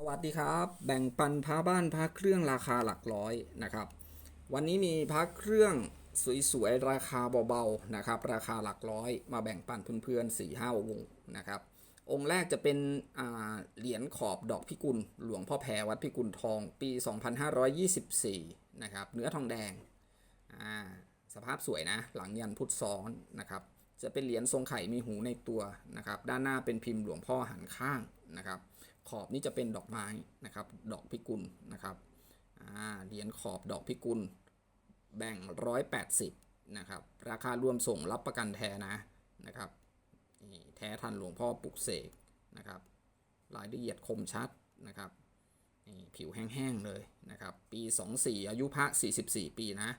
สวัสดีครับ แบ่งปันพระบ้านพระเครื่องราคาหลักร้อยนะครับ วันนี้มีพระเครื่องสวยๆราคาเบาๆนะครับ ราคาหลักร้อยมาแบ่งปันเพื่อนๆ4ี่ห้าวงนะครับ องค์แรกจะเป็นเหรียญขอบดอกพิกุล หลวงพ่อแพรวัดพิกุลทองปี 2524 นะครับ เนื้อทองแดง สภาพสวยนะ หลังยันพุทธซ้อนนะครับ จะเป็นเหรียญทรงไข่มีหูในตัวนะครับ ด้านหน้าเป็นพิมพ์หลวงพ่อหันข้างนะครับ ขอบนี้จะเป็นดอกไม้นะครับ ดอกพิกุลนะครับเหรียญขอบดอกพิกุล แบ่ง 180นะครับ ราคารวมส่งรับประกันแท้นะนะครับนี่แท้ทันหลวงพ่อปลุกเสกนะครับ รายละเอียดคมชัดนะครับนี่ผิวแห้งๆเลยนะครับ ปี 24 อายุพระ 44 ปีนะ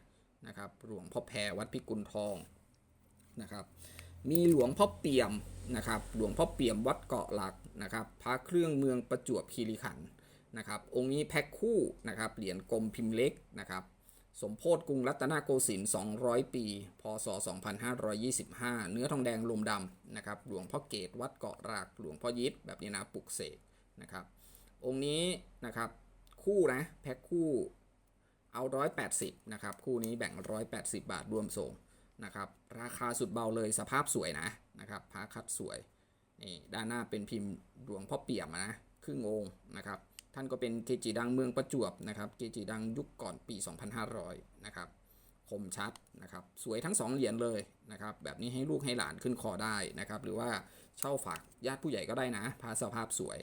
นะครับ หลวงพ่อแพรวัดพิกุลทองนะครับ มีหลวงพ่อเปี่ยมนะครับหลวงพ่อเปี่ยมวัดเกาะหลักนะครับพระเครื่องเมืองประจวบคีรีขันธ์นะครับองค์นี้แพ็คคู่นะครับเหรียญกลมพิมพ์เล็กนะครับสมโพธกรุงรัตนโกสินทร์200 ปี พศ 2525 เนื้อทองแดงลมดำนะครับหลวงพ่อเกตวัดเกาะรากหลวงพ่อยิปแบบนี้นะปลุกเสกนะครับองค์นี้นะครับคู่นะแพ็คคู่เอา 180นะครับคู่นี้แบ่ง 180 บาทรวมส่ง นะครับราคาสุดเบาเลยสภาพสวยนะนะครับพระคัดสวยนี่ด้านหน้าเป็นพิมพ์หลวงพ่อเปี่ยมนะครึ่งองค์นะครับท่านก็เป็นเกจิดังเมืองประจวบนะครับเกจิดังยุคก่อนปี 2500 นะครับคมชัดนะครับสวยทั้งสองเหรียญเลยนะครับแบบนี้ให้ลูกให้หลานขึ้นคอได้นะครับหรือว่าเช่าฝากญาติผู้ใหญ่ก็ได้นะพระสภาพสวย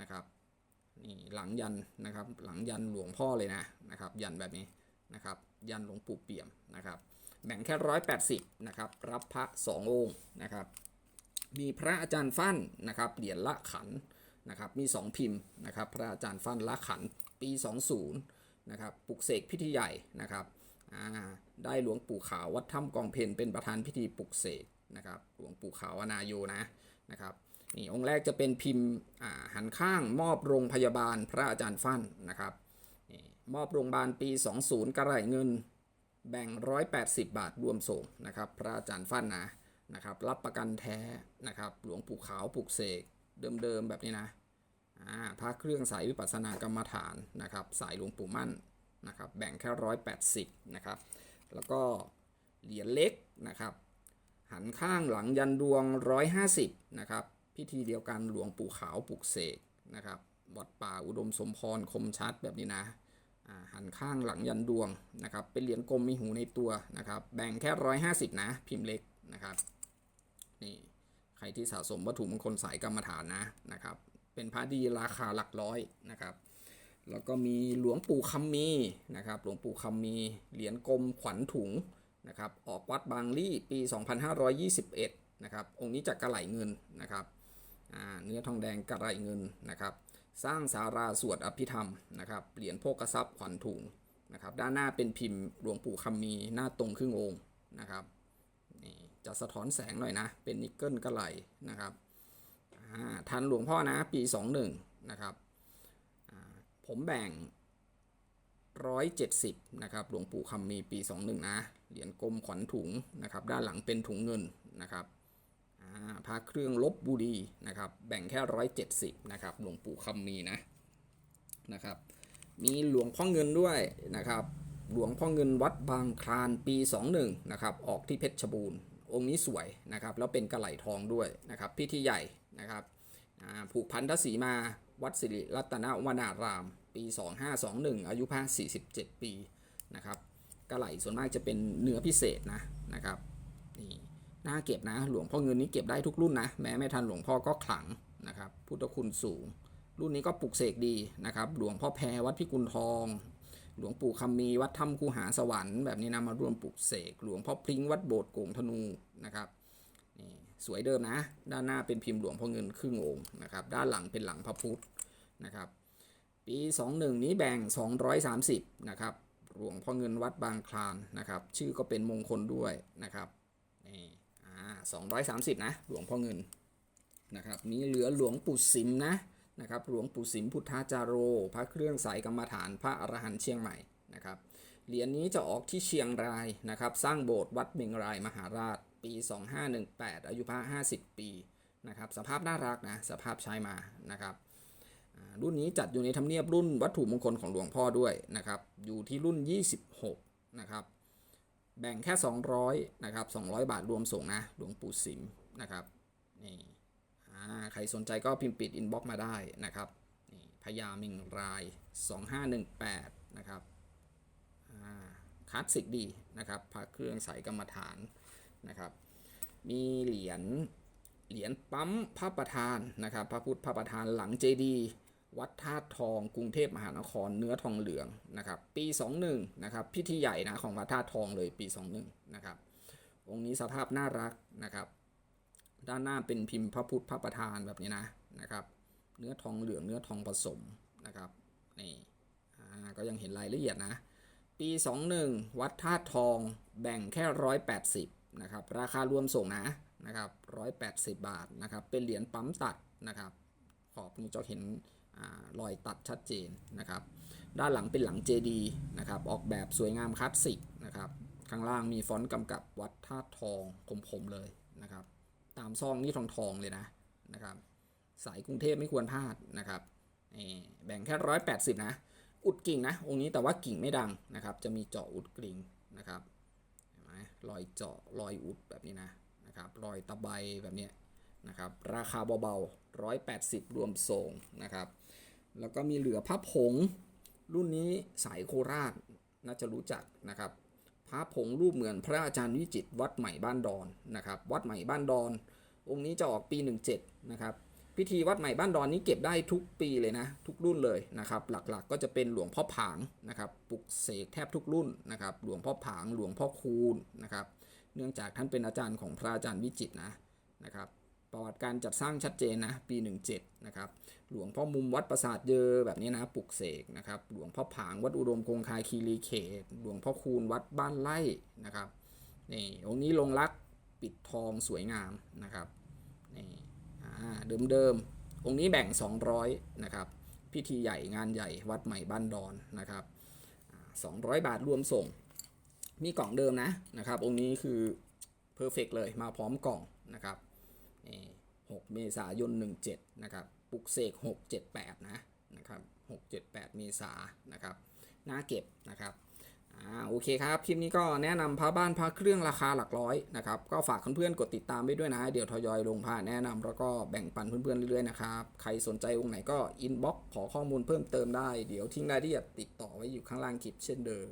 นะครับนี่หลังยันนะครับหลังยันหลวงพ่อเลยนะนะครับยันแบบนี้นะครับยันหลวงปู่เปี่ยมนะครับ แบ่งแค่ร้อยแปดสิบนะครับ รับพระสององค์นะครับ มีพระอาจารย์ฟั่นนะครับ เหรียญละขันนะครับ มี2พิมพ์นะครับ พระอาจารย์ฟั่นละขันปี20นะครับ ปลุกเสกพิธีใหญ่นะครับ ได้หลวงปู่ขาววัดถ้ำกองเพนเป็นประธานพิธีปลุกเสกนะครับ หลวงปู่ขาวอนาโยนะนะครับนี่องค์แรกจะเป็นพิมพ์หันข้างมอบโรงพยาบาลพระอาจารย์ฟั่นนะครับมอบโรงพยาบาลปี 20 กระไรเงิน แบ่ง 180 บาทรวมส่งนะครับพระอาจารย์ฟั่นนะนะครับรับประกันแท้นะครับหลวงปู่ขาวปลุกเสกเดิมๆแบบนี้นะอ่าพระเครื่องสายวิปัสสนากรรมฐานนะครับสายหลวงปู่มั่นนะครับแบ่งแค่ 180นะครับแล้วก็เหรียญเล็กนะครับหันข้างหลังยันดวง 150นะครับพิธีเดียวกันหลวงปู่ขาวปลุกเสกนะครับวัดป่าอุดมสมพรคมชัดแบบนี้นะ หันข้างหลังยันดวงนะครับ เป็นเหรียญกลมมีหูในตัวนะครับ แบ่งแค่ร้อยห้าสิบนะ พิมพ์เล็กนะครับ นี่ใครที่สะสมวัตถุมงคลสายกรรมฐานนะนะครับ เป็นพระดีราคาหลักร้อยนะครับ แล้วก็มีหลวงปู่คำมีนะครับ หลวงปู่คำมีเหรียญกลมขวัญถุงนะครับ ออกวัดบางลี่ปี 2521นะครับ องค์นี้จากกระไหลเงินนะครับ เนื้อทองแดงกระไรเงินนะครับ สร้างสาราสวดอภิธรรมนะครับเหรียญโภกทรัพย์ขวัญถุงนะครับด้านหน้าเป็นพิมพ์หลวงปู่คำมีหน้าตรงครึ่งองค์นะครับนี่จะสะท้อนแสงหน่อยนะ เป็นนิกเกิลกระไหลนะครับอ่าทันหลวงพ่อนะปี 21 นะครับผมแบ่ง 170 นะครับ หลวงปู่คำมีปี 21 นะ เหรียญกลมขวัญถุงนะครับ ด้านหลังเป็นถุงเงินนะครับ เครื่องลบบุรีนะครับ แบ่งแค่ร้อยเจ็ดสิบนะครับ หลวงปู่คำมีนะนะครับ มีหลวงพ่อเงินด้วยนะครับ หลวงพ่อเงินวัดบางคลานปี 21 นะครับ ออกที่เพชรบูรณ์ องค์นี้สวยนะครับ แล้วเป็นกระไหลทองด้วยนะครับ พิธีใหญ่นะครับ ผูกพันธสีมา วัดสิริรัตนวนาราม ปี 2521 อายุพระ47 ปีนะครับ กระไหลส่วนมากจะเป็นเนื้อพิเศษนะนะครับ นี่ น่าเก็บนะ หลวงพ่อเงินนี้เก็บได้ทุกรุ่นนะ แม้ไม่ทันหลวงพ่อก็ขลังนะครับ พุทธคุณสูง รุ่นนี้ก็ปลุกเสกดีนะครับ หลวงพ่อแพรวัดพิกุลทอง หลวงปู่คำมีวัดถ้ำคูหาสวรรค์แบบนี้นะมาร่วมปลุกเสก หลวงพ่อพริ้งวัดโบสถ์โกงธนูนะครับนี่สวยเดิมนะ ด้านหน้าเป็นพิมพ์หลวงพ่อเงินครึ่งองค์นะครับ ด้านหลังเป็นหลังพระพุทธนะครับ ปี 21 นี้แบ่ง 230 นะครับ หลวงพ่อเงินวัดบางคลานนะครับ ชื่อก็เป็นมงคลด้วยนะครับ 230 นะ หลวงพ่อเงินนะครับนี้เหลือหลวงปู่สิมนะนะครับหลวงปู่สิมพุทธาจารโร พระเครื่องสายกรรมฐานพระอรหันต์เชียงใหม่นะครับเหรียญนี้จะออกที่เชียงรายนะครับ สร้างโบสถ์วัดเมงรายมหาราช ปี 2518 อายุพระ50 ปีนะครับสภาพน่ารักนะสภาพใช้มานะครับรุ่นนี้จัดอยู่ในทำเนียบรุ่นวัตถุมงคลของหลวงพ่อด้วยนะครับอยู่ที่รุ่น 26นะครับ แบ่งแค่ 200นะครับ200 บาทรวมส่งนะหลวงปู่สิมนะครับนี่ใครสนใจก็พิมพ์ปิดอินบ็อกมาได้นะครับนี่พญามิงราย 2518นะครับคลาสสิกดีนะครับพระเครื่องใสกรรมฐานนะครับ มีเหรียญเหรียญปั๊มพระประธานนะครับ พระพุทธพระประธานหลังเจดีย วัดธาตุทองกรุงเทพมหานครเนื้อทองเหลืองนะครับ ปี 21นะครับพิธีใหญ่นะของวัดธาตุทองเลยปี 21นะครับองค์นี้สภาพน่ารักนะครับ ด้านหน้าเป็นพิมพ์พระพุทธพระประธานแบบนี้นะนะครับ เนื้อทองเหลืองเนื้อทองผสมนะครับนี่ก็ยังเห็นรายละเอียดนะ ปี 21 วัดธาตุทองแบ่งแค่ 180นะครับราคารวมส่งนะนะครับ180 บาทนะครับเป็นเหรียญปั๊มตัดนะครับขอบนี้จะเห็น รอยตัดชัดเจนนะครับ ด้านหลังเป็นหลังเจดีนะครับ ออกแบบสวยงามคลาสสิกนะครับ ข้างล่างมีฟอนต์กำกับวัดธาตุทองคมๆเลยนะครับ ตามซองนี่ทองทองๆเลยนะนะครับ สายกรุงเทพไม่ควรพลาดนะครับ แบ่งแค่ร้อยแปดสิบนะ อุดกิ่งนะ องค์นี้แต่ว่ากิ่งไม่ดังนะครับ จะมีเจาะอุดกิ่งนะครับ เห็นไหมรอยเจาะรอยอุดแบบนี้นะนะครับ รอยตะไบแบบเนี้ย นะครับราคาเบาๆร้อยแปดสิบรวมส่งนะครับแล้วก็มีเหลือพระผงรุ่นนี้สายโคราชน่าจะรู้จักนะครับพระผงรูปเหมือนพระอาจารย์วิจิตวัดใหม่บ้านดอนนะครับวัดใหม่บ้านดอน องค์นี้จะออกปี 17นะครับพิธีวัดใหม่บ้านดอนนี้เก็บได้ทุกปีเลยนะทุกรุ่นเลยนะครับหลักๆก็จะเป็นหลวงพ่อผางนะครับปลุกเสกแทบทุกรุ่นนะครับหลวงพ่อผางหลวงพ่อคูณนะครับเนื่องจากท่านเป็นอาจารย์ของพระอาจารย์วิจิตนะนะครับ ประวัติการจัดสร้างชัดเจนนะปี 17นะครับหลวงพ่อมุมวัดปราสาทเยอแบบนี้นะปลุกเสกนะครับหลวงพ่อผางวัดอุดมคงคาคีรีเขต หลวงพ่อคูณวัดบ้านไร่นะครับนี่องค์นี้ลงรักปิดทองสวยงามนะครับนี่อ่าเดิมๆองค์นี้แบ่ง 200นะครับพิธีใหญ่งานใหญ่วัดใหม่บ้านดอนนะครับอ่า200 บาทรวมส่ง มีกล่องเดิมนะนะครับองค์นี้คือเพอร์เฟกเลยมาพร้อมกล่องนะครับ นี่6เมษายน 17 นะครับปลุกเสก 678 นะ นะครับ 678 เมษานะครับ หน้าเก็บนะครับ อ่า โอเคครับ คลิปนี้ก็แนะนำพระบ้านพระเครื่องราคาหลักร้อยนะครับ ก็ฝากเพื่อนๆกดติดตามไปด้วยนะ เดี๋ยวทยอยลงพาแนะนำแล้วก็แบ่งปันเพื่อนๆเรื่อยๆนะครับ ใครสนใจองค์ไหนก็อินบ็อกขอข้อมูลเพิ่มเติมได้ เดี๋ยวทิ้งรายละเอียดติดต่อไว้อยู่ข้างล่างคลิปเช่นเดิม